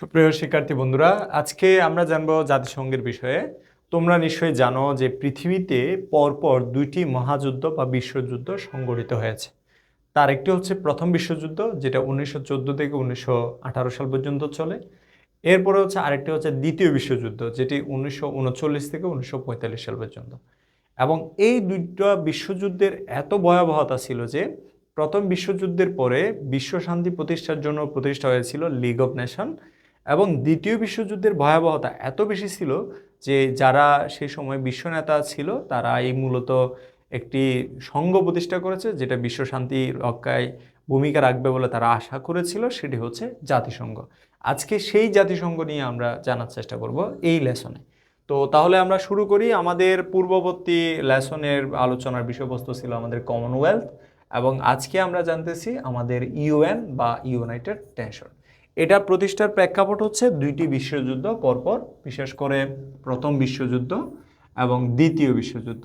সুপ্রিয় শিক্ষার্থী বন্ধুরা, আজকে আমরা জানব জাতিসংঘের বিষয়ে। তোমরা নিশ্চয়ই জানো যে পৃথিবীতে পরপর দুইটি মহাযুদ্ধ বা বিশ্বযুদ্ধ সংঘটিত হয়েছে। তার একটি হচ্ছে প্রথম বিশ্বযুদ্ধ, যেটা উনিশশো চোদ্দ থেকে উনিশশো আঠারো সাল পর্যন্ত চলে। এরপরে হচ্ছে আরেকটি হচ্ছে দ্বিতীয় বিশ্বযুদ্ধ, যেটি উনিশশো উনচল্লিশ থেকে উনিশশো পঁয়তাল্লিশ সাল পর্যন্ত। এবং এই দুইটা বিশ্বযুদ্ধের এত ভয়াবহতা ছিল যে, প্রথম বিশ্বযুদ্ধের পরে বিশ্ব শান্তি প্রতিষ্ঠার জন্য প্রতিষ্ঠা হয়েছিল লিগ অফ নেশন এবং দ্বিতীয় বিশ্বযুদ্ধের ভয়াবহতা এত বেশি ছিল যে যারা সেই সময় বিশ্ব নেতা ছিল, তারা এই মূলত একটি সংঘ প্রতিষ্ঠা করেছে, যেটা বিশ্ব শান্তি রক্ষায় ভূমিকা রাখবে বলে তারা আশা করেছিল, সেটি হচ্ছে জাতিসংঘ। আজকে সেই জাতিসংঘ নিয়ে আমরা জানার চেষ্টা করব এই লেসনে। তো তাহলে আমরা শুরু করি, আমাদের পূর্ববর্তী লেসনের আলোচনার বিষয়বস্তু ছিল আমাদের কমনওয়েলথ এবং আজকে আমরা জানতেছি আমাদের ইউএন বা ইউনাইটেড নেশন এটা প্রতিষ্ঠার প্রেক্ষাপট হচ্ছে দুইটি বিশ্বযুদ্ধ পরপর বিশেষ করে প্রথম বিশ্বযুদ্ধ এবং দ্বিতীয় বিশ্বযুদ্ধ।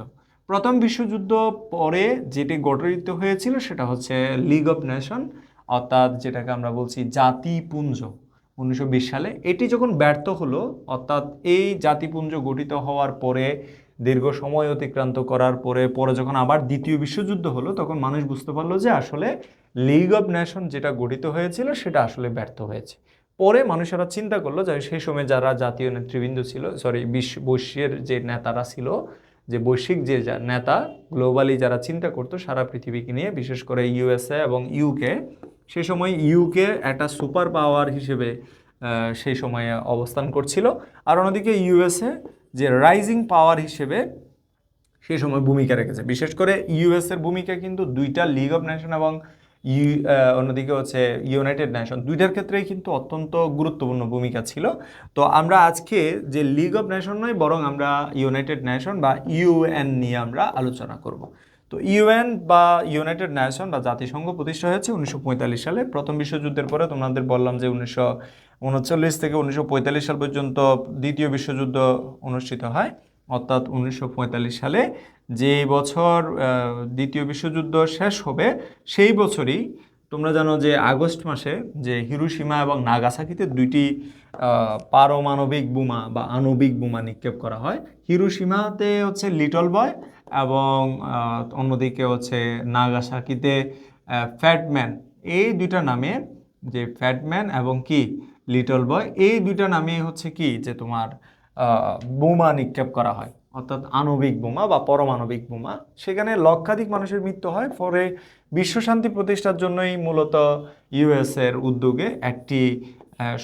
প্রথম বিশ্বযুদ্ধ পরে যেটি গঠিত হয়েছিল সেটা হচ্ছে লিগ অফ নেশন অর্থাৎ যেটাকে আমরা বলছি জাতিপুঞ্জ উনিশশো বিশ সালে। এটি যখন ব্যর্থ হলো, অর্থাৎ এই জাতিপুঞ্জ গঠিত হওয়ার পরে, দীর্ঘ সময় অতিক্রান্ত করার পরে পরে যখন আবার দ্বিতীয় বিশ্বযুদ্ধ হলো, তখন মানুষ বুঝতে পারল যে আসলে লিগ অব নেশন যেটা গঠিত হয়েছিল, সেটা আসলে ব্যর্থ হয়েছে। পরে মানুষেরা চিন্তা করল যে, সেই সময় যারা জাতীয় নেতৃবৃন্দ ছিল সরি বিশ্ব বৈশ্বের যে নেতারা ছিল, যে বৈশ্বিক যে নেতা গ্লোবালি যারা চিন্তা করতো, সারা পৃথিবীকে নিয়ে, বিশেষ করে ইউএসএ এবং ইউকে সেই সময় ইউকে একটা সুপার পাওয়ার হিসেবে সেই সময়ে অবস্থান করছিল। আর অন্যদিকে ইউএসএ যে রাইজিং পাওয়ার হিসেবে সেই সময় ভূমিকা রেখেছে। বিশেষ করে ইউএস এর ভূমিকা কিন্তু দুইটা লিগ অব নেশন এবং ইউ অন্যদিকে হচ্ছে ইউনাইটেড নেশন দুইটার ক্ষেত্রেই কিন্তু অত্যন্ত গুরুত্বপূর্ণ ভূমিকা ছিল। তো আমরা আজকে যে লিগ অফ নেশন নয়, বরং আমরা ইউনাইটেড নেশন বা ইউএন নিয়ে আমরা আলোচনা করব। তো ইউএন বা ইউনাইটেড নেশন বা জাতিসংঘ প্রতিষ্ঠা হয়েছে উনিশশো পঁয়তাল্লিশ সালে। প্রথম বিশ্বযুদ্ধের পরে তোমাদের বললাম যে উনিশশো উনচল্লিশ থেকে উনিশশো পঁয়তাল্লিশ সাল পর্যন্ত দ্বিতীয় বিশ্বযুদ্ধ অনুষ্ঠিত হয়। অর্থাৎ উনিশশো পঁয়তাল্লিশ সালে যে বছর দ্বিতীয় বিশ্বযুদ্ধ শেষ হবে, সেই বছরই তোমরা জানো যে আগস্ট মাসে যে হিরোশিমা এবং নাগাসাকিতে দুইটি পারমাণবিক বোমা বা আণবিক বোমা নিক্ষেপ করা হয়। হিরোশিমাতে হচ্ছে লিটল বয় এবং অন্যদিকে হচ্ছে নাগাসাকিতে ফ্যাটম্যান এই দুইটা নামে যে ফ্যাটম্যান এবং কি? লিটল বয় এই দুইটা নামে হচ্ছে কি? যে তোমার বোমা নিক্ষেপ করা হয়। অর্থাৎ আণবিক বোমা বা পরমাণবিক বোমা। সেখানে লক্ষাধিক মানুষের মৃত্যু হয়। পরে বিশ্ব শান্তি প্রতিষ্ঠার জন্যই মূলত ইউএস এর উদ্যোগে একটি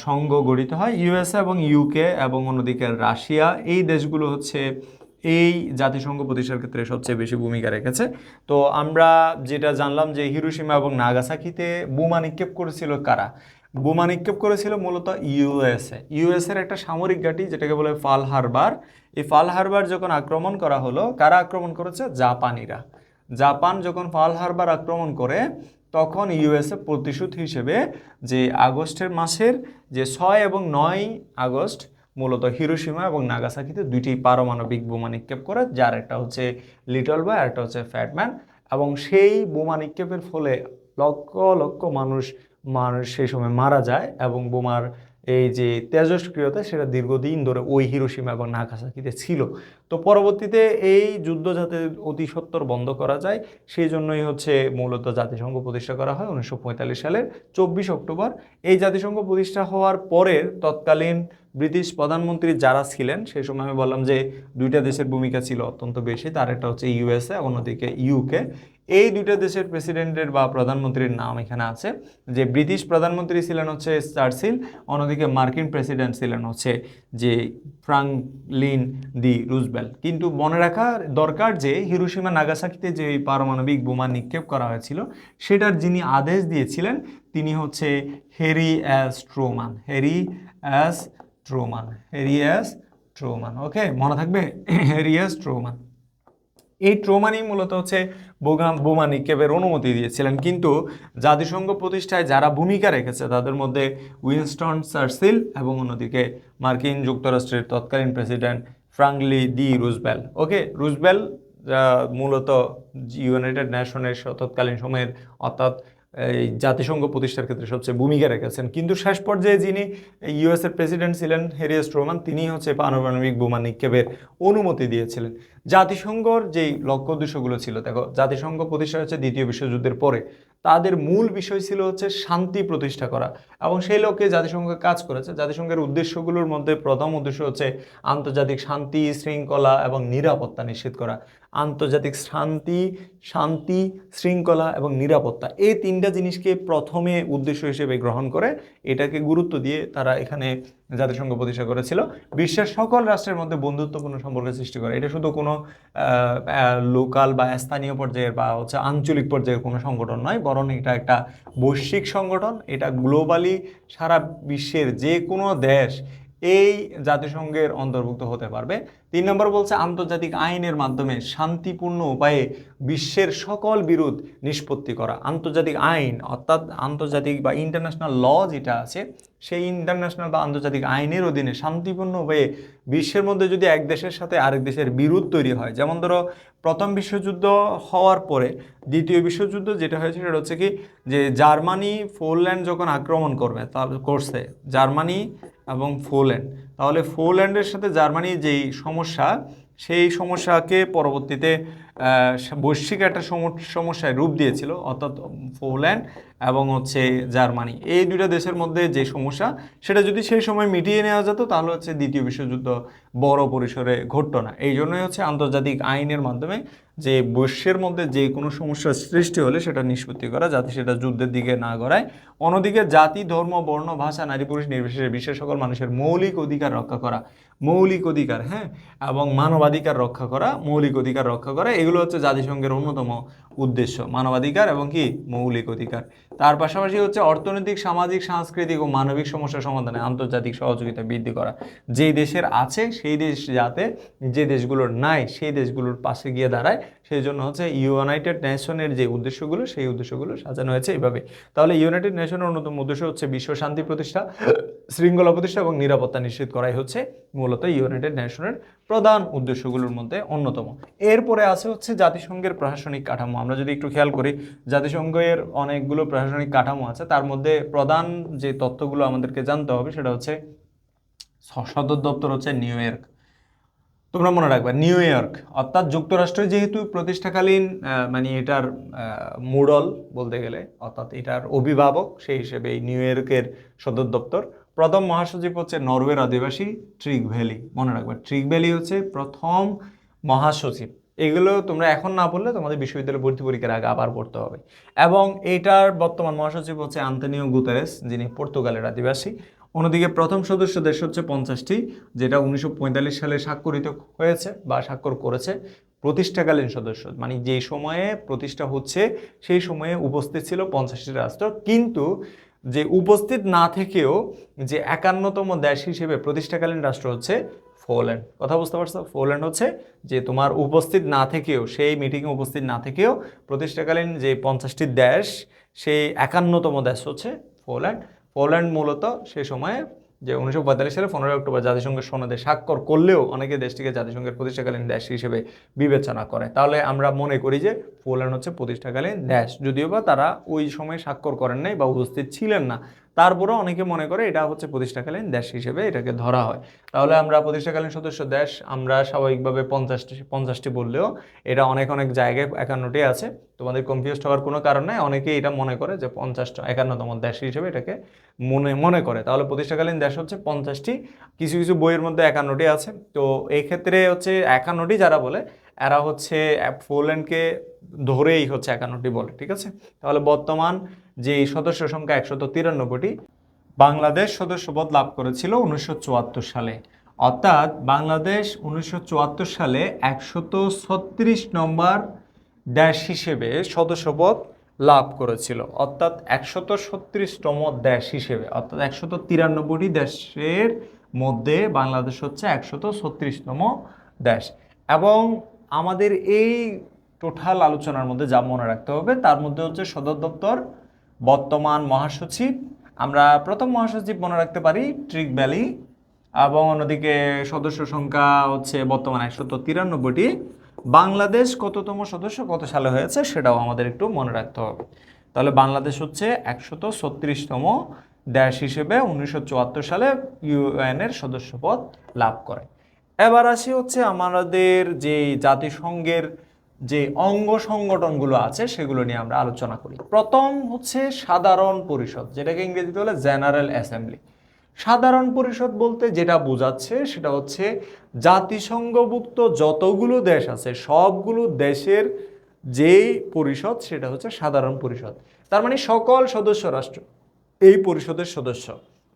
সংঘ গঠিত হয়। ইউএসএ এবং ইউকে এবং অন্যদিকে রাশিয়া। এই দেশগুলো হচ্ছে এই জাতিসংঘ প্রতিষ্ঠার ক্ষেত্রে সবচেয়ে বেশি ভূমিকা রেখেছে। তো আমরা যেটা জানলাম যে হিরোশিমা এবং নাগাসাকিতে বোমা নিক্ষেপ করেছিল কারা? বোমা নিক্ষেপ করেছিল মূলত ইউএসএ। ইউএসএর একটা সামরিক ঘাঁটি যেটাকে বলে ফাল হারবার। এই ফাল হারবার যখন আক্রমণ করা হলো, কারা আক্রমণ করেছে? জাপানিরা। জাপান যখন ফাল হারবার আক্রমণ করে, তখন ইউএসএ প্রতিশোধ হিসেবে যে আগস্টের মাসের যে ছয় এবং নয় আগস্ট, মূলত হিরোশিমা এবং নাগাসাকিতে দুইটি পারমাণবিক বোমা নিক্ষেপ করে, যার একটা হচ্ছে লিটল বয় আর একটা হচ্ছে ফ্যাটম্যান। এবং সেই বোমা নিক্ষেপের ফলে লক্ষ লক্ষ মানুষ মানুষ সেই সময় মারা যায় এবং বোমার এই যে তেজস্ক্রিয়তা সেটা দীর্ঘদিন ধরে ওই হিরোসীমা এবং নাগাসাকিতে ছিল। তো পরবর্তীতে এই যুদ্ধ যাতে অতি সত্বর বন্ধ করা যায়, সেই জন্যই হচ্ছে মূলত জাতিসংঘ প্রতিষ্ঠা করা হয় উনিশশো পঁয়তাল্লিশ সালের চব্বিশ অক্টোবর। এই জাতিসংঘ প্রতিষ্ঠা হওয়ার পরের তৎকালীন ব্রিটিশ প্রধানমন্ত্রী যারা ছিলেন, সেই সময় আমি বললাম যে দুইটা দেশের ভূমিকা ছিল অত্যন্ত বেশি, তার একটা হচ্ছে ইউএসএ, অন্যদিকে ইউকে। এই দুইটা দেশের প্রেসিডেন্টের বা প্রধানমন্ত্রীর নাম এখানে আছে। যে ব্রিটিশ প্রধানমন্ত্রী ছিলেন হচ্ছে চার্চিল, অন্যদিকে মার্কিন প্রেসিডেন্ট ছিলেন হচ্ছে যে ফ্রাঙ্কলিন দি রুজবেল কিন্তু মনে রাখা দরকার যে হিরোশিমা নাগাসাকিতে যে পারমাণবিক বোমা নিক্ষেপ করা হয়েছিল, সেটার যিনি আদেশ দিয়েছিলেন, তিনি হচ্ছে হেরি অ্যাস ট্রোমান। হেরি অ্যাস ট্রোমান হেরি অ্যাস ট্রোমান ওকে মনে থাকবে? হেরি অ্যাস ট্রোমান এই ট্রোমানি মূলত হচ্ছে বোমা বোমা নিক্ষেপের অনুমতি দিয়েছিলেন। কিন্তু জাতিসংঘ প্রতিষ্ঠায় যারা ভূমিকা রেখেছে, তাদের মধ্যে উইনস্টন চার্চিল এবং অন্যদিকে মার্কিন যুক্তরাষ্ট্রের তৎকালীন president Franklin D Roosevelt okay Roosevelt মূলত ইউনাইটেড নেশনের তৎকালীন সময়ের অর্থাৎ এই জাতিসংঘ প্রতিষ্ঠার ক্ষেত্রে সবচেয়ে ভূমিকা রেখেছেন। কিন্তু শেষ পর্যায়ে যিনি ইউএস এর প্রেসিডেন্ট ছিলেন, হেরিয়াস ট্রোমান তিনি হচ্ছে পারমাণবিক বোমা নিক্ষেপের অনুমতি দিয়েছিলেন। জাতিসংঘর যেই লক্ষ্য উদ্দেশ্যগুলো ছিল, দেখো, জাতিসংঘ প্রতিষ্ঠা হচ্ছে দ্বিতীয় বিশ্বযুদ্ধের পরে। তাদের মূল বিষয় ছিল হচ্ছে শান্তি প্রতিষ্ঠা করা এবং সেই লক্ষ্যে জাতিসংঘ কাজ করেছে। জাতিসংঘের উদ্দেশ্যগুলোর মধ্যে প্রথম উদ্দেশ্য হচ্ছে আন্তর্জাতিক শান্তি, শৃঙ্খলা এবং নিরাপত্তা নিশ্চিত করা। আন্তর্জাতিক শান্তি শান্তি, শৃঙ্খলা এবং নিরাপত্তা। এই তিনটা জিনিসকে প্রথমে উদ্দেশ্য হিসেবে গ্রহণ করে এটাকে গুরুত্ব দিয়ে তারা এখানে জাতিসংঘ প্রতিষ্ঠা করেছিল। বিশ্বের সকল রাষ্ট্রের মধ্যে বন্ধুত্বপূর্ণ সম্পর্ক সৃষ্টি করে। এটা শুধু কোনো লোকাল বা স্থানীয় পর্যায়ের বা হচ্ছে আঞ্চলিক পর্যায়ের কোনো সংগঠন নয়, বরং এটা একটা বৈশ্বিক সংগঠন। এটা গ্লোবালি সারা বিশ্বের যে কোনো দেশ এই জাতিসংঘের অন্তর্ভুক্ত হতে পারবে। তিন নম্বর বলছে, আন্তর্জাতিক আইনের মাধ্যমে শান্তিপূর্ণ উপায়ে বিশ্বের সকল বিরোধ নিষ্পত্তি করা। আন্তর্জাতিক আইন, অর্থাৎ আন্তর্জাতিক বা ইন্টারন্যাশনাল ল যেটা আছে, সেই ইন্টারন্যাশনাল বা আন্তর্জাতিক আইনের অধীনে শান্তিপূর্ণ উপায়ে বিশ্বের মধ্যে যদি এক দেশের সাথে আরেক দেশের বিরোধ তৈরি হয়, যেমন ধরো প্রথম বিশ্বযুদ্ধ হওয়ার পরে দ্বিতীয় বিশ্বযুদ্ধ যেটা হয়েছে সেটা হচ্ছে কি, যে জার্মানি ফোরল্যান্ড যখন আক্রমণ করবে তার করছে জার্মানি এবং ফোল্যান্ড তাহলে ফোল্যান্ডের সাথে জার্মানির যেই সমস্যা সেই সমস্যাকে পরবর্তীতে বৈশ্বিক একটা সমস্যায় রূপ দিয়েছিল, অর্থাৎ পোল্যান্ড এবং হচ্ছে জার্মানি। এই দুইটা দেশের মধ্যে যে সমস্যা, সেটা যদি সেই সময় মিটিয়ে নেওয়া যেত, তাহলে হচ্ছে দ্বিতীয় বিশ্বযুদ্ধ বড় পরিসরে ঘটতো না। এই জন্যই হচ্ছে আন্তর্জাতিক আইনের মাধ্যমে যে বৈশ্বের মধ্যে যে কোনো সমস্যার সৃষ্টি হলে সেটা নিষ্পত্তি করা, যাতে সেটা যুদ্ধের দিকে না গড়ায়। অন্যদিকে জাতি, ধর্ম, বর্ণ, ভাষা, নারী, পুরুষ নির্বিশেষে বিশ্বের সকল মানুষের মৌলিক অধিকার রক্ষা করা। মৌলিক অধিকার হ্যাঁ? এবং মানবাধিকার রক্ষা করা, মৌলিক অধিকার রক্ষা করা এগুলো হচ্ছে জাতিসংঘের অন্যতম উদ্দেশ্য, মানবাধিকার এবং কি? মৌলিক অধিকার। তার পাশাপাশি হচ্ছে অর্থনৈতিক, সামাজিক, সাংস্কৃতিক ও মানবিক সমস্যা সমাধানে আন্তর্জাতিক সহযোগিতা বৃদ্ধি করা। যেই দেশের আছে, সেই দেশ যাতে, যে দেশগুলোর নাই, সেই দেশগুলোর পাশে গিয়ে দাঁড়ায় সেই জন্য হচ্ছে ইউনাইটেড নেশনের যে উদ্দেশ্যগুলো, সেই উদ্দেশ্যগুলো সাজানো হয়েছে এইভাবে। তাহলে ইউনাইটেড নেশনের অন্যতম উদ্দেশ্য হচ্ছে বিশ্ব শান্তি প্রতিষ্ঠা, শৃঙ্খলা প্রতিষ্ঠা এবং নিরাপত্তা নিশ্চিত করাই হচ্ছে মূলত ইউনাইটেড নেশনের প্রধান উদ্দেশ্যগুলোর মধ্যে অন্যতম। এরপরে আছে হচ্ছে জাতিসংঘের প্রশাসনিক কাঠামো। আমরা যদি একটু খেয়াল করি, জাতিসংঘের অনেকগুলো প্রশাসনিক কাঠামো আছে। তার মধ্যে প্রধান যে তথ্যগুলো আমাদেরকে জানতে হবে সেটা হচ্ছে সদর দপ্তর হচ্ছে নিউ ইয়র্ক। তোমরা মনে রাখবে নিউ ইয়র্ক অর্থাৎ যুক্তরাষ্ট্র যেহেতু প্রতিষ্ঠাকালীন মানে এটার মুডল বলতে গেলে, অর্থাৎ এটার অভিভাবক সেই হিসেবে এই নিউ ইয়র্কের সদর দপ্তর, প্রথম মহাসচিব হচ্ছে নরওয়ের আদিবাসী ট্রিক ভ্যালি মনে রাখবে। ট্রিক ভ্যালি হচ্ছে প্রথম মহাসচিব। এগুলো তোমরা এখন না পড়লে তোমাদের বিশ্ববিদ্যালয় ভর্তি পরীক্ষার আগে আবার পড়তে হবে। এবং এটার বর্তমান মহাসচিব হচ্ছে আন্তনিও গুতারেস যিনি পর্তুগালের আদিবাসী। অন্যদিকে প্রথম সদস্য দেশ হচ্ছে পঞ্চাশটি, যেটা উনিশশো পঁয়তাল্লিশ সালে স্বাক্ষরিত হয়েছে বা স্বাক্ষর করেছে প্রতিষ্ঠাকালীন সদস্য। মানে যে সময়ে প্রতিষ্ঠা হচ্ছে, সেই সময়ে উপস্থিত ছিল পঞ্চাশটি রাষ্ট্র। কিন্তু যে উপস্থিত না থেকেও যে একান্নতম দেশ হিসেবে প্রতিষ্ঠাকালীন রাষ্ট্র হচ্ছে ফোল্যান্ড কথা বুঝতে পারছ? ফোল্যান্ড হচ্ছে যে তোমার উপস্থিত না থেকেও, সেই মিটিংয়ে উপস্থিত না থেকেও প্রতিষ্ঠাকালীন যে পঞ্চাশটি দেশ, সেই একান্নতম দেশ হচ্ছে ফোল্যান্ড পোল্যান্ড মূলত সে সময়ে যে উনিশশো পঁয়তাল্লিশ সালে পনেরোই অক্টোবর জাতিসংঘের সনদে স্বাক্ষর করলেও অনেকে দেশটিকে জাতিসংঘের প্রতিষ্ঠাকালীন দেশ হিসেবে বিবেচনা করে। তাহলে আমরা মনে করি যে পোল্যান্ড হচ্ছে প্রতিষ্ঠাকালীন দেশ। যদিও বা তারা ওই সময় স্বাক্ষর করেন নাই বা উপস্থিত ছিলেন না তারপরেও অনেকে মনে করে এটা হচ্ছে প্রতিষ্ঠাকালীন দেশ হিসেবে এটাকে ধরা হয়। তাহলে আমরা প্রতিষ্ঠাকালীন সদস্য দেশ, আমরা স্বাভাবিকভাবে পঞ্চাশটি পঞ্চাশটি বললেও এটা অনেক অনেক জায়গায় একান্নটি আছে। তোমাদের কনফিউজ হওয়ার কোনো কারণ নাই। অনেকেই এটা মনে করে যে পঞ্চাশটা, একান্নতম দেশ হিসেবে এটাকে মনে মনে করে। তাহলে প্রতিষ্ঠাকালীন দেশ হচ্ছে পঞ্চাশটি, কিছু কিছু বইয়ের মধ্যে একান্নটি আছে। তো এই ক্ষেত্রে হচ্ছে একান্নটি যারা বলে, এরা হচ্ছে পোল্যান্ডকে ধরেই হচ্ছে একান্নটি বলে, ঠিক আছে? তাহলে বর্তমান যে সদস্য সংখ্যা একশত তিরানব্বইটি বাংলাদেশ সদস্যপদ লাভ করেছিল উনিশশো চুয়াত্তর সালে। অর্থাৎ বাংলাদেশ উনিশশো চুয়াত্তর সালে একশত ছত্রিশ নম্বর দেশ হিসেবে সদস্যপদ লাভ করেছিল। অর্থাৎ একশত ছত্রিশতম দেশ হিসেবে। অর্থাৎ একশত তিরানব্বইটি দেশের মধ্যে বাংলাদেশ হচ্ছে একশত ছত্রিশতম দেশ। এবং আমাদের এই টোটাল আলোচনার মধ্যে যা মনে রাখতে হবে, তার মধ্যে হচ্ছে সদর দপ্তর বর্তমান মহাসচিব। আমরা প্রথম মহাসচিব মনে রাখতে পারি ট্রিক ভ্যালি এবং অন্যদিকে সদস্য সংখ্যা হচ্ছে বর্তমান একশত তিরানব্বইটি। বাংলাদেশ কততম সদস্য, কত সালে হয়েছে সেটাও আমাদের একটু মনে রাখতে হবে। তাহলে বাংলাদেশ হচ্ছে একশত ছত্রিশতম দেশ হিসেবে উনিশশো চুয়াত্তর সালে ইউএনের সদস্যপদ লাভ করে। এবার আসি হচ্ছে আমাদের যে জাতিসংঘের যে অঙ্গ সংগঠনগুলো আছে, সেগুলো নিয়ে আমরা আলোচনা করি। প্রথম হচ্ছে সাধারণ পরিষদ, যেটাকে ইংরেজিতে বলে জেনারেল অ্যাসেম্বলি। সাধারণ পরিষদ বলতে যেটা বোঝাচ্ছে, সেটা হচ্ছে জাতিসংঘভুক্ত যতগুলো দেশ আছে, সবগুলো দেশের যেই পরিষদ, সেটা হচ্ছে সাধারণ পরিষদ। তার মানে সকল সদস্য রাষ্ট্র, এই পরিষদের সদস্য,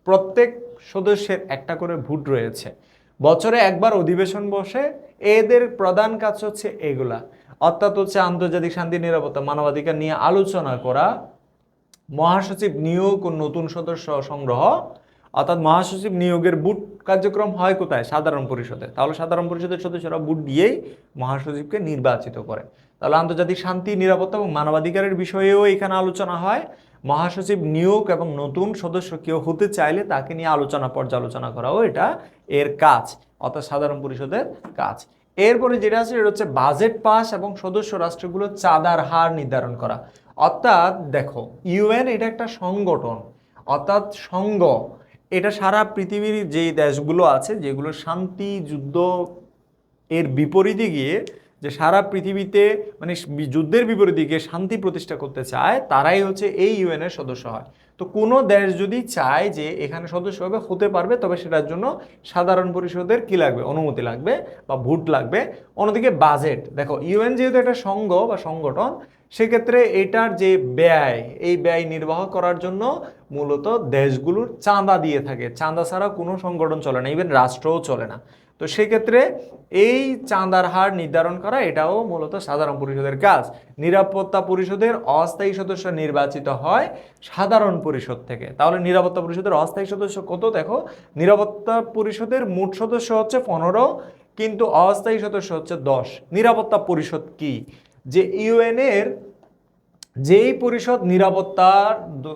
প্রত্যেক সদস্যের একটা করে ভোট রয়েছে। বছরে একবার অধিবেশন বসে, এদের প্রধান কাজ হচ্ছে এগুলা। অর্থাৎ হচ্ছে আন্তর্জাতিক শান্তি, নিরাপত্তা, মানবাধিকার নিয়ে আলোচনা করা, মহাসচিব নিয়োগ ও নতুন সদস্য সংগ্রহ, অর্থাৎ মহাসচিব নিয়োগের বুট কার্যক্রম হয় কোথায়? সাধারণ পরিষদে। তাহলে সাধারণ পরিষদের সদস্যরা বুট দিয়েই মহাসচিবকে নির্বাচিত করে। তাহলে আন্তর্জাতিক শান্তি, নিরাপত্তা এবং মানবাধিকারের বিষয়েও এখানে আলোচনা হয়। মহাসচিব নিয়োগ এবং নতুন সদস্য কেউ হতে চাইলে তাকে নিয়ে আলোচনা পর্যালোচনা করাও এটা এর কাজ, অর্থাৎ সাধারণ পরিষদের কাজ। এরপরে যেটা আছে, এটা হচ্ছে বাজেট পাস এবং সদস্য রাষ্ট্রগুলোর চাঁদার হার নির্ধারণ করা। অর্থাৎ দেখো, ইউএন এটা একটা সংগঠন, অর্থাৎ সংঘ। এটা সারা পৃথিবীর যেই দেশগুলো আছে, যেগুলো শান্তি, যুদ্ধ এর বিপরীতে গিয়ে যে সারা পৃথিবীতে মানে যুদ্ধের বিপরীতে গিয়ে শান্তি প্রতিষ্ঠা করতে চায়, তারাই হচ্ছে এই ইউএনের সদস্য হয়। তো কোনো দেশ যদি চায় যে এখানে সদস্য হবে, হতে পারবে, তবে সেটার জন্য সাধারণ পরিষদের কি লাগবে? অনুমতি লাগবে বা ভোট লাগবে। অন্যদিকে বাজেট, দেখো, ইউএন যেহেতু একটা সংঘ বা সংগঠন, সেক্ষেত্রে এটার যে ব্যয়, এই ব্যয় নির্বাহ করার জন্য মূলত দেশগুলোর চাঁদা দিয়ে থাকে। চাঁদা ছাড়া কোনো সংগঠন চলে না, ইভেন রাষ্ট্রও চলে না। তো সেক্ষেত্রে এই চাঁদার হার নির্ধারণ করা, এটাও মূলত সাধারণ পরিষদের কাজ। নিরাপত্তা পরিষদের অস্থায়ী সদস্য নির্বাচিত হয় সাধারণ পরিষদ থেকে। তাহলে নিরাপত্তা পরিষদের অস্থায়ী সদস্য কত? দেখো, নিরাপত্তা পরিষদের মোট সদস্য হচ্ছে পনেরো, কিন্তু অস্থায়ী সদস্য হচ্ছে দশ। নিরাপত্তা পরিষদ কি? যে ইউএনের যেই পরিষদ নিরাপত্তার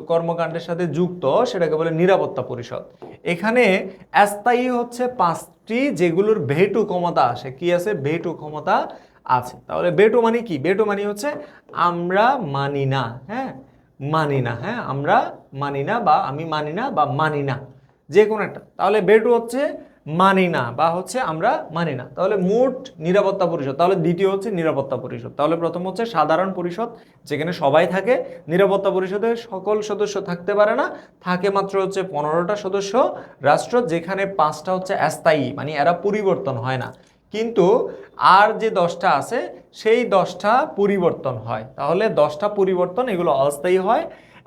কর্মকাণ্ডের সাথে যুক্ত, সেটাকে বলে নিরাপত্তা পরিষদ। এখানে স্থায়ী হচ্ছে পাঁচটি যেগুলোর ভেটু ক্ষমতা আসে। কি আছে? ভেটু ক্ষমতা আছে। তাহলে বেটু মানে কি? বেটু মানে হচ্ছে আমরা মানি না হ্যাঁ? মানি না হ্যাঁ? আমরা মানি না বা আমি মানি না বা মানি না। যে কোনো একটা। তাহলে বেটু হচ্ছে মানি না বা হচ্ছে আমরা মানি না। তাহলে মোট নিরাপত্তা পরিষদ, তাহলে দ্বিতীয় হচ্ছে নিরাপত্তা পরিষদ। তাহলে প্রথম হচ্ছে সাধারণ পরিষদ, যেখানে সবাই থাকে। নিরাপত্তা পরিষদের সকল সদস্য থাকতে পারে না। থাকে মাত্র হচ্ছে পনেরোটা সদস্য রাষ্ট্র, যেখানে পাঁচটা হচ্ছে অস্থায়ী মানে এরা পরিবর্তন হয় না। কিন্তু আর যে দশটা আছে, সেই দশটা পরিবর্তন হয়। তাহলে দশটা পরিবর্তন, এগুলো অস্থায়ী হয়।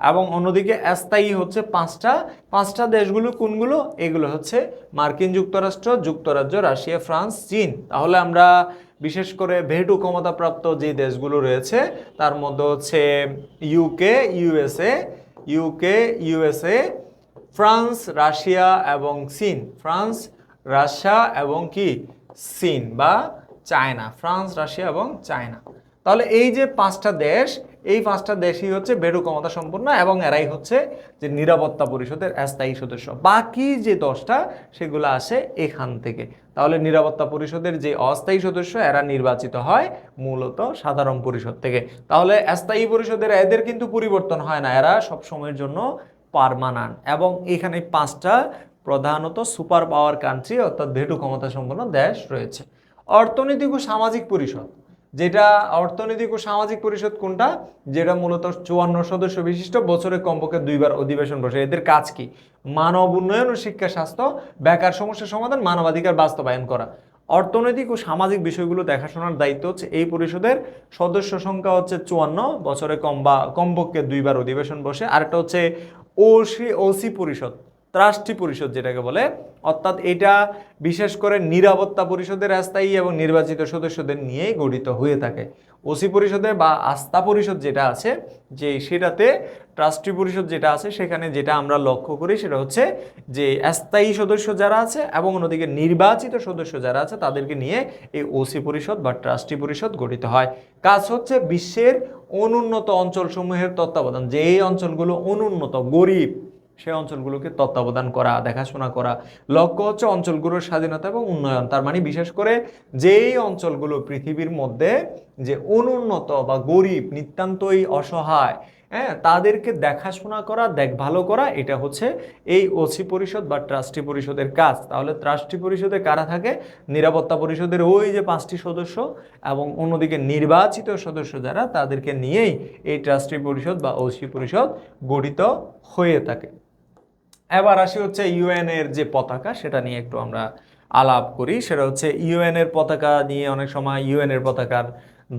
এবং অন্যদিকে স্থায়ী হচ্ছে পাঁচটা। পাঁচটা দেশগুলো কোনগুলো? এগুলো হচ্ছে মার্কিন যুক্তরাষ্ট্র, যুক্তরাজ্য, রাশিয়া, ফ্রান্স, চীন। তাহলে আমরা বিশেষ করে ভেটু ক্ষমতাপ্রাপ্ত যে দেশগুলো রয়েছে, তার মধ্যে হচ্ছে UK USA UK USA France, Russia এবং চীন। ফ্রান্স, রাশিয়া এবং কি? চীন বা চায়না। ফ্রান্স, রাশিয়া এবং চায়না। তাহলে এই যে পাঁচটা দেশ এই পাঁচটা দেশই হচ্ছে বেড়ু ক্ষমতা সম্পন্ন এবং এরাই হচ্ছে যে নিরাপত্তা পরিষদের স্থায়ী সদস্য। বাকি যে দশটা, সেগুলো আসে এখান থেকে। তাহলে নিরাপত্তা পরিষদের যে অস্থায়ী সদস্য, এরা নির্বাচিত হয় মূলত সাধারণ পরিষদ থেকে। তাহলে স্থায়ী পরিষদের এদের কিন্তু পরিবর্তন হয় না, এরা সব সময়ের জন্য পারমানান্ট। এবং এখানে পাঁচটা প্রধানত সুপার পাওয়ার কান্ট্রি, অর্থাৎ ভেটু ক্ষমতা সম্পন্ন দেশ রয়েছে। অর্থনৈতিক ও সামাজিক পরিষদ। যেটা অর্থনৈতিক ও সামাজিক পরিষদ কোনটা? যেটা মূলত চুয়ান্ন সদস্য বিশিষ্ট, বছরে কমপক্ষে দুইবার অধিবেশন বসে। এদের কাজ কি? মানব উন্নয়ন ও শিক্ষা, স্বাস্থ্য, বেকার সমস্যা সমাধান, মানবাধিকার বাস্তবায়ন করা। অর্থনৈতিক ও সামাজিক বিষয়গুলো দেখাশোনার দায়িত্ব হচ্ছে এই পরিষদের। সদস্য সংখ্যা হচ্ছে চুয়ান্ন, বছরে কম বা কমপক্ষে দুইবার অধিবেশন বসে। আরেকটা হচ্ছে ওসি ওসি পরিষদ। ত্রাষ্টি পরিষদ যেটাকে বলে, অর্থাৎ এটা বিশেষ করে নিরাপত্তা পরিষদের স্থায়ী এবং নির্বাচিত সদস্যদের নিয়েই গঠিত হয়ে থাকে। ওসি পরিষদে বা আস্থা পরিষদ যেটা আছে, যে সেটাতে ট্রাস্টি পরিষদ যেটা আছে, সেখানে যেটা আমরা লক্ষ্য করি সেটা হচ্ছে যে স্থায়ী সদস্য যারা আছে এবং অন্যদিকে নির্বাচিত সদস্য যারা আছে, তাদেরকে নিয়ে এই ওসি পরিষদ বা ট্রাস্টি পরিষদ গঠিত হয়। কাজ হচ্ছে বিশ্বের অনুন্নত অঞ্চলসমূহের তত্ত্বাবধান। যে এই অঞ্চলগুলো অনুন্নত, গরিব সেই অঞ্চলগুলোকে তত্ত্বাবধান করা, দেখাশোনা করা, লক্ষ্য হচ্ছে অঞ্চলগুলোর স্বাধীনতা এবং উন্নয়ন। তার মানে বিশেষ করে যেই অঞ্চলগুলো পৃথিবীর মধ্যে যে অনুন্নত বা গরিব, নিতান্তই অসহায় হ্যাঁ তাদেরকে দেখাশোনা করা দেখভালো করা, এটা হচ্ছে এই ওসি পরিষদ বা ট্রাস্টি পরিষদের কাজ। তাহলে ট্রাস্টি পরিষদে কারা থাকে? নিরাপত্তা পরিষদের ওই যে পাঁচটি সদস্য এবং অন্যদিকে নির্বাচিত সদস্য যারা, তাদেরকে নিয়েই এই ট্রাস্টি পরিষদ বা ওসি পরিষদ গঠিত হয়ে থাকে। এবার আসি হচ্ছে ইউএন এর যে পতাকা, সেটা নিয়ে একটু আমরা আলাপ করি। সেটা হচ্ছে ইউএন এর পতাকা নিয়ে অনেক সময় ইউএন এর পতাকার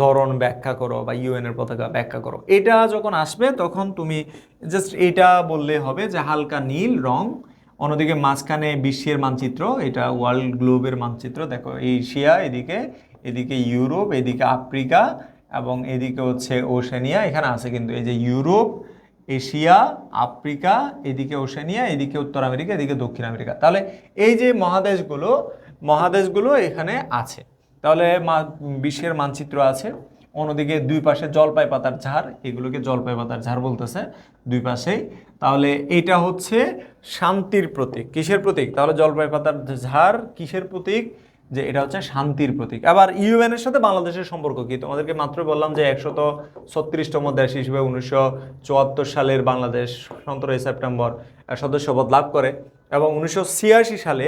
ধরন ব্যাখ্যা করো বা ইউএন এর পতাকা ব্যাখ্যা করো। এটা যখন আসবে, তখন তুমি জাস্ট এটা বললে হবে যে হালকা নীল রং, অন্যদিকে মাঝখানে বিশ্বের মানচিত্র, এটা ওয়ার্ল্ড গ্লোবের মানচিত্র, দেখো এশিয়া, এদিকে এদিকে ইউরোপ, এদিকে আফ্রিকা এবং এদিকে হচ্ছে ওশেনিয়া, এখানে আছে কিন্তু এই যে ইউরোপ এশিয়া, আফ্রিকা, এদিকে ওশেনিয়া, এদিকে উত্তর আমেরিকা, এদিকে দক্ষিণ আমেরিকা। তাহলে এই যে মহাদেশগুলো মহাদেশগুলো এখানে আছে। তাহলে বিশ্বের মানচিত্র আছে। অন্যদিকে দুই পাশে জলপাই পাতার ঝাড়, এগুলোকে জলপাই পাতার ঝাড় বলতেছে দুই পাশেই। তাহলে এটা হচ্ছে শান্তির প্রতীক। কিসের প্রতীক? তাহলে জলপাই পাতার ঝাড় কিসের প্রতীক? যে এটা হচ্ছে শান্তির প্রতীক। আবার ইউএনের সাথে বাংলাদেশের সম্পর্ক কি? তোমাদেরকে মাত্র বললাম যে একশত ছত্রিশতম দেশ হিসেবে উনিশশো চুয়াত্তর সালের বাংলাদেশ সতেরোই সেপ্টেম্বর সদস্যপদ লাভ করে এবং উনিশশো ছিয়াশি সালে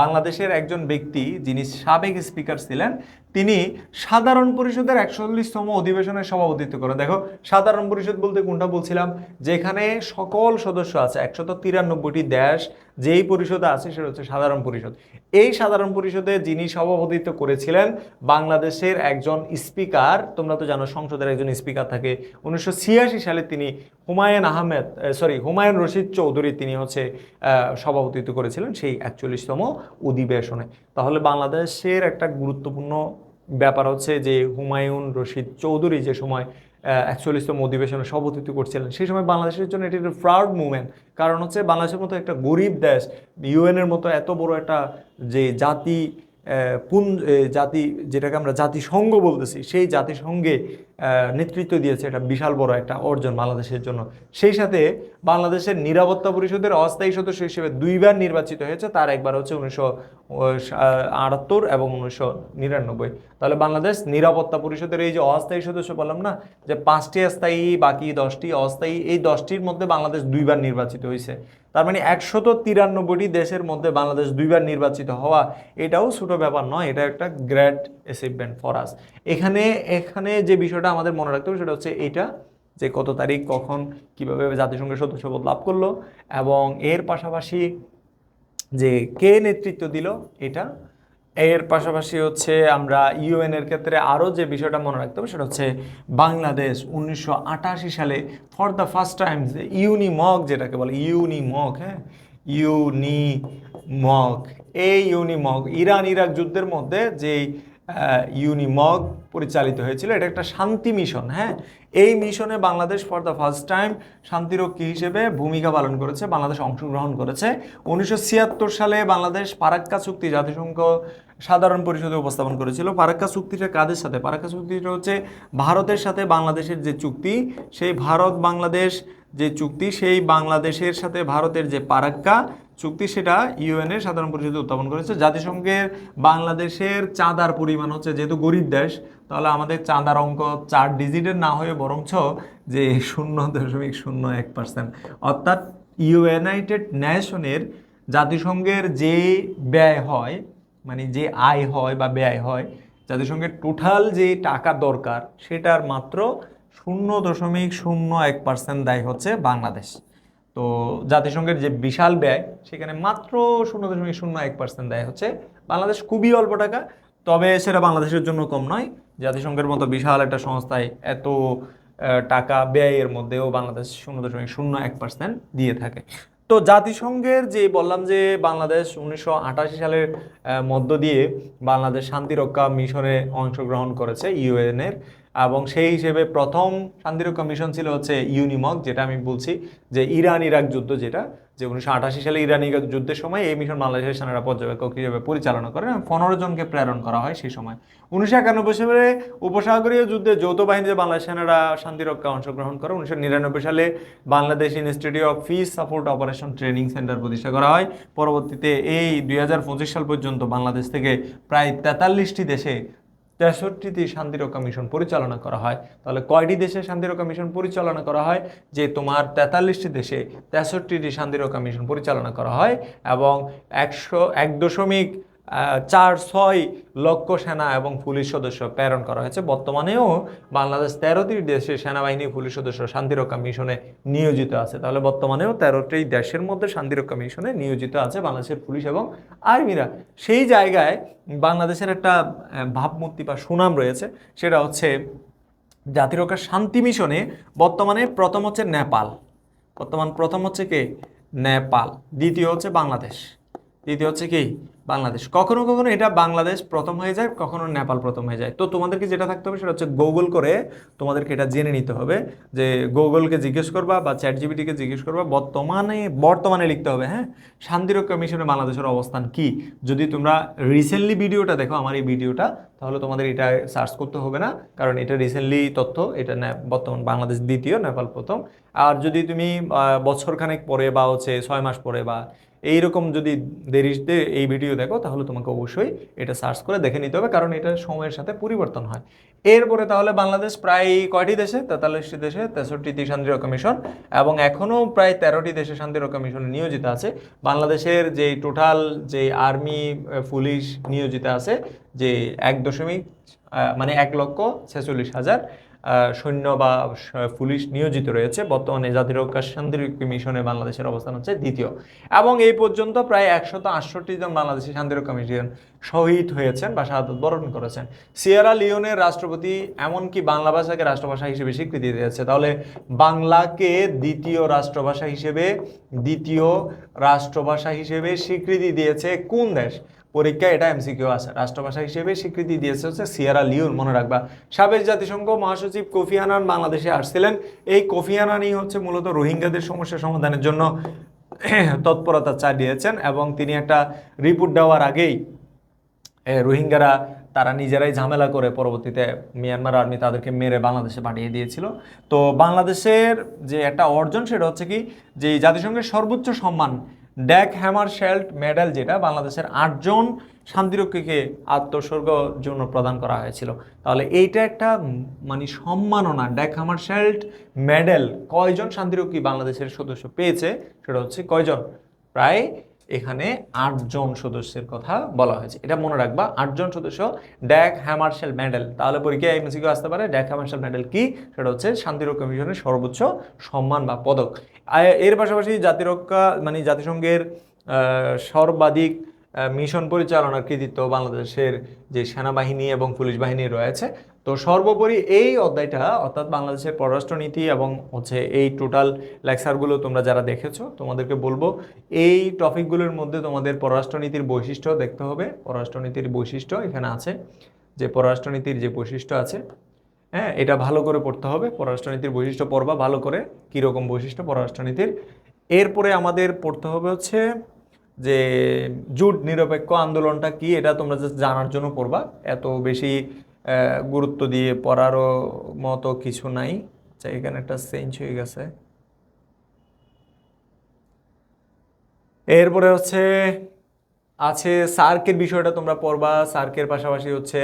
বাংলাদেশের একজন ব্যক্তি যিনি সাবেক স্পিকার ছিলেন তিনি সাধারণ পরিষদের একচল্লিশতম অধিবেশনের সভাপতিত্ব করেন। দেখো, সাধারণ পরিষদ বলতে কোনটা বলছিলাম? যেখানে সকল সদস্য আছে, একশত তিরানব্বইটি দেশ, যেই পরিষদে আছে সেটা হচ্ছে সাধারণ পরিষদ। এই সাধারণ পরিষদে যিনি সভাপতিত্ব করেছিলেন, বাংলাদেশের একজন স্পিকার, তোমরা তো জানো সংসদের একজন স্পিকার থাকে, উনিশশো ছিয়াশি সালে তিনি হুমায়ুন আহমেদ সরি হুমায়ুন রশিদ চৌধুরী তিনি হচ্ছে সভাপতিত্ব করেছিলেন সেই একচল্লিশতম অধিবেশনে। তাহলে বাংলাদেশের একটা গুরুত্বপূর্ণ ব্যাপার হচ্ছে যে হুমায়ুন রশিদ চৌধুরী যে সময় একচল্লিশতম অধিবেশনে সভাপতিত্ব করছিলেন, সেই সময় বাংলাদেশের জন্য এটি একটা প্রাউড মুভমেন্ট কারণ হচ্ছে বাংলাদেশের মতো একটা গরিব দেশ ইউএনের মতো এত বড় একটা যে জাতি পুন জাতি যেটাকে আমরা জাতিসংঘ বলতেছি, সেই জাতিসংঘে নেতৃত্ব দিয়েছে এটা বিশাল বড় একটা অর্জন বাংলাদেশের জন্য। সেই সাথে বাংলাদেশের নিরাপত্তা পরিষদের অস্থায়ী সদস্য হিসেবে দুইবার নির্বাচিত হয়েছে, তার একবার হচ্ছে উনিশশো আটাত্তর এবং উনিশশো নিরানব্বই। তাহলে বাংলাদেশ নিরাপত্তা পরিষদের এই যে অস্থায়ী সদস্য বললাম না, যে পাঁচটি স্থায়ী বাকি দশটি অস্থায়ী, এই দশটির মধ্যে বাংলাদেশ দুইবার নির্বাচিত হয়েছে। তার মানে একশত তিরানব্বইটি দেশের মধ্যে বাংলাদেশ দুইবার নির্বাচিত হওয়া, এটাও ছোটো ব্যাপার নয়, এটা একটা গ্রেট অ্যাচিভমেন্ট ফর আস এখানে এখানে যে বিষয়টা আমাদের মনে রাখতে হবে সেটা হচ্ছে এইটা যে কত তারিখ কখন কীভাবে জাতিসংঘের সদস্যপদ লাভ করল এবং এর পাশাপাশি যে কে নেতৃত্ব দিল এটা এর পাশাপাশি হচ্ছে আমরা ইউএন এর ক্ষেত্রে আরও যে বিষয়টা মনে রাখতে হবে সেটা হচ্ছে বাংলাদেশ উনিশশো আটাশি সালে ফর দ্য ফার্স্ট টাইম যে ইউনিমক যেটাকে বলে ইউনিমক হ্যাঁ? ইউনিমক এই ইউনিমক ইরান ইরাক যুদ্ধের মধ্যে আহ, ইউনিমগ পরিচালিত হয়েছিল। এটা একটা শান্তি মিশন হ্যাঁ? এই মিশনে Bangladesh for the first time শান্তিরক্ষী হিসেবে ভূমিকা পালন করেছে, বাংলাদেশ অংশগ্রহণ করেছে। উনিশশো ছিয়াত্তর সালে বাংলাদেশ পারাক্কা চুক্তি জাতিসংঘ সাধারণ পরিষদে উপস্থাপন করেছিল। পারাক্কা চুক্তিটা কাদের সাথে? পারাক্কা চুক্তিটা হচ্ছে ভারতের সাথে বাংলাদেশের যে চুক্তি, সেই ভারত বাংলাদেশ যে চুক্তি, সেই বাংলাদেশের সাথে ভারতের যে পারাক্কা চুক্তি সেটা ইউএন এর সাধারণ পরিষদে উত্থাপন করেছে। জাতিসংঘের বাংলাদেশের চাঁদার পরিমাণ হচ্ছে যেহেতু গরিব দেশ, তাহলে আমাদের চাঁদার অঙ্ক চার ডিজিটের না হয়ে বরঞ্চ যে শূন্য দশমিক শূন্য এক পার্সেন্ট অর্থাৎ ইউনাইটেড নেশনের জাতিসংঘের যে ব্যয় হয় মানে যে আয় হয় বা ব্যয় হয়, জাতিসংঘের টোটাল যে টাকা দরকার, সেটার মাত্র শূন্য দশমিক শূন্য এক পার্সেন্ট দায় হচ্ছে বাংলাদেশ। তো জাতিসংঘের যে বিশাল ব্যয়, সেখানে মাত্র শূন্য দশমিক শূন্য এক পার্সেন্ট দেয় হচ্ছে। বাংলাদেশ খুবই অল্প টাকা, তবে সেটা বাংলাদেশের জন্য কম নয়। জাতিসংঘের মতো বিশাল একটা সংস্থায় এত টাকা ব্যয়ের মধ্যেও বাংলাদেশ শূন্য দশমিক শূন্য এক পার্সেন্ট দিয়ে থাকে। তো জাতিসংঘের যে বললাম যে বাংলাদেশ উনিশশো আটাশি সালের মধ্য দিয়ে বাংলাদেশ শান্তিরক্ষা মিশনে অংশগ্রহণ করেছে ইউএনের এবং সেই হিসেবে প্রথম শান্তিরক্ষা মিশন ছিল হচ্ছে ইউনিমক যেটা আমি বলছি যে ইরান ইরাক যুদ্ধ যেটা, যে উনিশশো আটাশি সালে ইরান ইরাক যুদ্ধের সময় এই মিশন বাংলাদেশের সেনারা পর্যবেক্ষক হিসেবে পরিচালনা করেন এবং পনেরো জনকে প্রেরণ করা হয় সেই সময়। উনিশশো একানব্বই সালে উপসাগরীয় যুদ্ধে যৌথ বাহিনীতে বাংলাদেশ সেনারা শান্তিরক্ষা অংশগ্রহণ করে। উনিশশো নিরানব্বই সালে Bangladesh institute of peace support operation training centre প্রতিষ্ঠা করা হয়। পরবর্তীতে এই দুই হাজার পঁচিশ সাল পর্যন্ত বাংলাদেশ থেকে প্রায় তেতাল্লিশটি দেশে তেষট্টিটি শান্তিরক্ষা মিশন পরিচালনা করা হয়। তাহলে কয়টি দেশে শান্তিরক্ষা মিশন পরিচালনা করা হয়? যে তোমার তেতাল্লিশটি দেশে তেষট্টিটি শান্তিরক্ষা মিশন পরিচালনা করা হয় এবং একশো, এক দশমিক চার ছয় লক্ষ সেনা এবং পুলিশ সদস্য প্রেরণ করা হয়েছে। বর্তমানেও বাংলাদেশ তেরোটি দেশের সেনাবাহিনী পুলিশ সদস্য শান্তিরক্ষা মিশনে নিয়োজিত আছে। তাহলে বর্তমানেও তেরোটি দেশের মধ্যে শান্তিরক্ষা মিশনে নিয়োজিত আছে বাংলাদেশের পুলিশ এবং আর্মিরা। সেই জায়গায় বাংলাদেশের একটা ভাবমূর্তি বা সুনাম রয়েছে, সেটা হচ্ছে জাতিরক্ষা শান্তি মিশনে বর্তমানে প্রথম হচ্ছে নেপাল। বর্তমান প্রথম হচ্ছে কে? নেপাল। দ্বিতীয় হচ্ছে বাংলাদেশ। দ্বিতীয় হচ্ছে কি? বাংলাদেশ। কখনো কখনো এটা বাংলাদেশ প্রথম হয়ে যায়, কখনো নেপাল প্রথম হয়ে যায়। তো তোমাদেরকে যেটা থাকতে হবে সেটা হচ্ছে গুগল করে তোমাদেরকে এটা জেনে নিতে হবে যে গুগলকে জিজ্ঞেস করবা বা চ্যাট জিবিটিকে জিজ্ঞেস করবা, বর্তমানে বর্তমানে লিখতে হবে হ্যাঁ? শান্তিরক্ষা মিশনে বাংলাদেশের অবস্থান কি? যদি তোমরা রিসেন্টলি ভিডিওটা দেখো, আমার এই ভিডিওটা, তাহলে তোমাদের এটা সার্চ করতে হবে না, কারণ এটা রিসেন্টলি তথ্য, এটা বর্তমান বাংলাদেশ দ্বিতীয়, নেপাল প্রথম। আর যদি তুমি বছরখানেক পরে বা হচ্ছে ছয় মাস পরে বা এইরকম যদি দেরিতে এই ভিডিও দেখো, তাহলে তোমাকে অবশ্যই এটা সার্চ করে দেখে নিতে হবে, কারণ এটা সময়ের সাথে পরিবর্তন হয়। এরপরে তাহলে বাংলাদেশ প্রায় কয়টি দেশে? তেতাল্লিশটি দেশে, তেষট্টিটি শান্তিরক্ষা মিশন এবং এখনও প্রায় তেরোটি দেশে শান্তিরক্ষা মিশনে নিয়োজিত আছে। বাংলাদেশের যে টোটাল যে আর্মি পুলিশ নিয়োজিত আছে, যে এক দশমিক মানে এক লক্ষ ছেচল্লিশ হাজার। সৈন্য বা পুলিশ নিয়োজিত রয়েছে। বর্তমানে জাতিরক্ষা শান্তিরক্ষা মিশনে বাংলাদেশের অবস্থান হচ্ছে দ্বিতীয়। এবং এই পর্যন্ত প্রায় একশত আটষট্টি জন বাংলাদেশি শান্তিরক্ষা মিশন শহীদ হয়েছেন বা শাহাদত বরণ করেছেন। সিয়েরা লিওনের রাষ্ট্রপতি এমনকি বাংলা ভাষাকে রাষ্ট্রভাষা হিসেবে স্বীকৃতি দিয়েছে। তাহলে বাংলাকে দ্বিতীয় রাষ্ট্রভাষা হিসেবে, দ্বিতীয় রাষ্ট্রভাষা হিসেবে স্বীকৃতি দিয়েছে কোন দেশ? পরীক্ষায় এটা এমসিকিউ আছে। রাষ্ট্রভাষা হিসেবে স্বীকৃতি দিয়েছে হচ্ছে সিয়ারা লিওন, মনে রাখবা। সাবেক জাতিসংঘ মহাসচিব কোফি আনান বাংলাদেশে আসছিলেন। এই কোফি আনানই হচ্ছে মূলত রোহিঙ্গাদের সমস্যা সমাধানের জন্য তৎপরতা চালিয়েছেন এবং তিনি একটা রিপোর্ট দেওয়ার আগেই রোহিঙ্গারা তারা নিজেরাই ঝামেলা করে পরবর্তীতে মিয়ানমার আর্মি তাদেরকে মেরে বাংলাদেশে পাঠিয়ে দিয়েছিল। তো বাংলাদেশের যে একটা অর্জন সেটা হচ্ছে কি, যে জাতিসংঘের সর্বোচ্চ সম্মান ড্যাক হ্যামার শেল্ট মেডেল যেটা বাংলাদেশের আটজন শান্তিরক্ষীকে আত্মস্বর্গ জন্য প্রদান করা হয়েছিল। তাহলে এইটা একটা মানে সম্মাননা। ড্যাক হ্যামার শেল্ট মেডেল কয়জন শান্তিরক্ষী বাংলাদেশের সদস্য পেয়েছে? সেটা হচ্ছে কয়জন? প্রায় এখানে আটজন সদস্যের কথা বলা হয়েছে। এটা মনে রাখবা, আটজন সদস্য, ড্যাক হ্যামার্শেল মেডেল তাহলে পরীক্ষায় এমসিকিউ আসতে পারে? ড্যাক হ্যামার্শেল মেডেল কি? সেটা হচ্ছে শান্তিরক্ষা মিশনের সর্বোচ্চ সম্মান বা পদক। এর পাশাপাশি জাতিরক্ষা মানে জাতিসংঘের সর্বাধিক মিশন পরিচালনার কৃতিত্ব বাংলাদেশের যে সেনাবাহিনী এবং পুলিশ বাহিনী রয়েছে তো সর্বোপরি এই অধ্যায়টা, অর্থাৎ বাংলাদেশের পররাষ্ট্রনীতি এবং হচ্ছে এই টোটাল লেকচারগুলো তোমরা যারা দেখেছ, তোমাদেরকে বলব, এই টপিকগুলোর মধ্যে তোমাদের পররাষ্ট্রনীতির বৈশিষ্ট্য দেখতে হবে। পররাষ্ট্রনীতির বৈশিষ্ট্য এখানে আছে, যে পররাষ্ট্রনীতির যে বৈশিষ্ট্য আছে হ্যাঁ এটা ভালো করে পড়তে হবে। পররাষ্ট্রনীতির বৈশিষ্ট্য পড়বা ভালো করে, কীরকম বৈশিষ্ট্য পররাষ্ট্রনীতির। এরপরে আমাদের পড়তে হবে হচ্ছে যে জুট নিরপেক্ষ আন্দোলনটা কি, এটা তোমরা জানার জন্য পড়বা। এত বেশি গুরুত্ব দিয়ে পড়ারও মতো কিছু নাই। আচ্ছা এখানে একটা চেঞ্জ হয়ে গেছে। এরপরে হচ্ছে, আছে সার্কের বিষয়টা তোমরা পড়বা। সার্কের পাশাপাশি হচ্ছে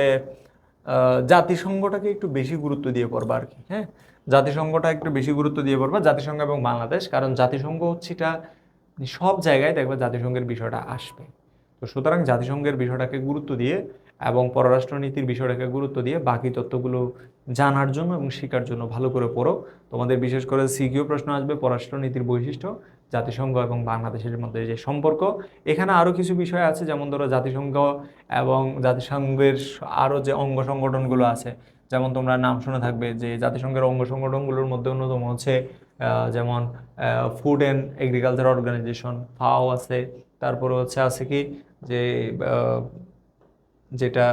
জাতিসংঘটাকে একটু বেশি গুরুত্ব দিয়ে পড়বা আর কি হ্যাঁ? জাতিসংঘটা একটু বেশি গুরুত্ব দিয়ে পড়বা, জাতিসংঘ এবং বাংলাদেশ, কারণ জাতিসংঘ হচ্ছে এটা সব জায়গায় দেখবা জাতিসংঘের বিষয়টা আসবে। তো সুতরাং জাতিসংঘের বিষয়টাকে গুরুত্ব দিয়ে এবং পররাষ্ট্রনীতির বিষয়টাকে গুরুত্ব দিয়ে বাকি তত্ত্বগুলো জানার জন্য এবং শেখার জন্য ভালো করে পড়ো। তোমাদের বিশেষ করে সিকিউ প্রশ্ন আসবে, পররাষ্ট্রনীতির বৈশিষ্ট্য, জাতিসংঘ এবং বাংলাদেশের মধ্যে যে সম্পর্ক। এখানে আরও কিছু বিষয় আছে, যেমন ধরো জাতিসংঘ এবং জাতিসংঘের আরও যে অঙ্গ সংগঠনগুলো আছে, যেমন তোমরা নাম শুনে থাকবে যে জাতিসংঘের অঙ্গ সংগঠনগুলোর মধ্যে অন্যতম হচ্ছে যেমন ফুড অ্যান্ড এগ্রিকালচার অর্গানাইজেশন ফাও আছে। তারপরে হচ্ছে আছে কি যে যেটা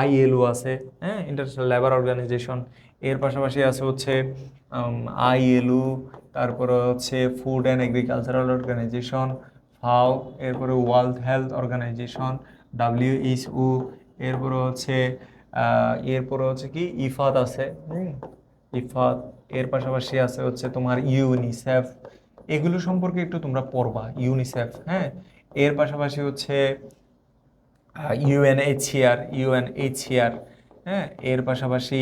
আইএলও আছে হ্যাঁ? ইন্টারন্যাশনাল লেবার অর্গানাইজেশন এর পাশাপাশি আছে হচ্ছে আইএলও তারপরে হচ্ছে ফুড অ্যান্ড এগ্রিকালচারাল অর্গানাইজেশন ফাও এরপরে ওয়ার্ল্ড হেলথ অর্গানাইজেশন ডাব্লিউএইচও এরপরে হচ্ছে এরপরে হচ্ছে কি? ইফাত আছে ইফাত, এর পাশাপাশি আছে হচ্ছে তোমার ইউনিসেফ এগুলো সম্পর্কে একটু তোমরা পড়বা ইউনিসেফ হ্যাঁ? এর পাশাপাশি হচ্ছে ইউএনএইচসিআর ইউএনএইচসিআর হ্যাঁ? এর পাশাপাশি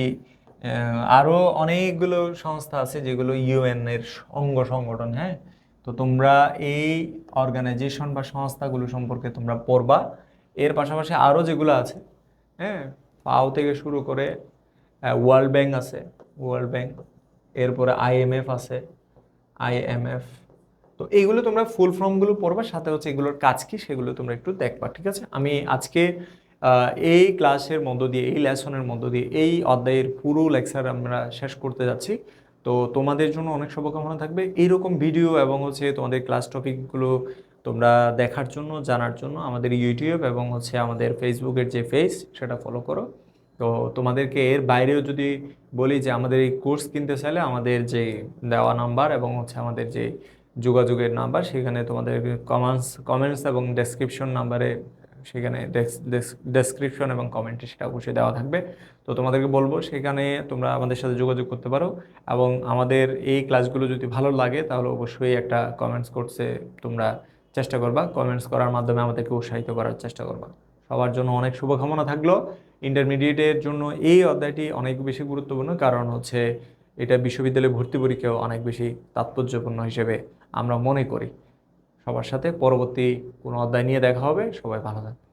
আরও অনেকগুলো সংস্থা আছে যেগুলো ইউএন এর অঙ্গ সংগঠন হ্যাঁ? তো তোমরা এই অর্গানাইজেশন বা সংস্থাগুলো সম্পর্কে তোমরা পড়বা। এর পাশাপাশি আরও যেগুলো আছে হ্যাঁ? পাও থেকে শুরু করে ওয়ার্ল্ড ব্যাংক আছে ওয়ার্ল্ড ব্যাংক এরপরে আইএমএফ আছে আইএমএফ তো এইগুলো তোমরা ফুল ফর্মগুলো পড়বা, সাথে হচ্ছে এগুলোর কাজ কি সেগুলো তোমরা একটু দেখবা, ঠিক আছে? আমি আজকে এই ক্লাসের মধ্য দিয়ে, এই লেসনের মধ্য দিয়ে, এই অধ্যায়ের পুরো লেকচার আমরা শেষ করতে যাচ্ছি। তো তোমাদের জন্য অনেক শুভকামনা থাকবে। এইরকম ভিডিও এবং হচ্ছে তোমাদের ক্লাস টপিকগুলো তোমরা দেখার জন্য, জানার জন্য আমাদের ইউটিউব এবং হচ্ছে আমাদের ফেসবুকের যে পেজ সেটা ফলো করো। তো তোমাদেরকে এর বাইরেও যদি বলি যে আমাদের এই কোর্স কিনতে চাইলে আমাদের যে দেওয়া নাম্বার এবং হচ্ছে আমাদের যে যোগাযোগের নাম্বার, সেখানে তোমাদের কমেন্টস কমেন্টস এবং ডেসক্রিপশন নাম্বারে সেখানে ডেসক্রিপশন এবং কমেন্টে সেটা অবশ্যই দেওয়া থাকবে। তো তোমাদেরকে বলব, সেখানে তোমরা আমাদের সাথে যোগাযোগ করতে পারো এবং আমাদের এই ক্লাসগুলো যদি ভালো লাগে, তাহলে অবশ্যই একটা কমেন্টস করতে তোমরা চেষ্টা করবা। কমেন্টস করার মাধ্যমে আমাদেরকে উৎসাহিত করার চেষ্টা করবা। সবার জন্য অনেক শুভকামনা থাকল। ইন্টারমিডিয়েটের জন্য এই অধ্যায়টি অনেক বেশি গুরুত্বপূর্ণ, কারণ হচ্ছে এটা বিশ্ববিদ্যালয়ে ভর্তি পরীক্ষাও অনেক বেশি তাৎপর্যপূর্ণ হিসেবে আমরা মনে করি। সবার সাথে পরবর্তী কোনো অধ্যায় নিয়ে দেখা হবে। সবাই ভালো থাকবে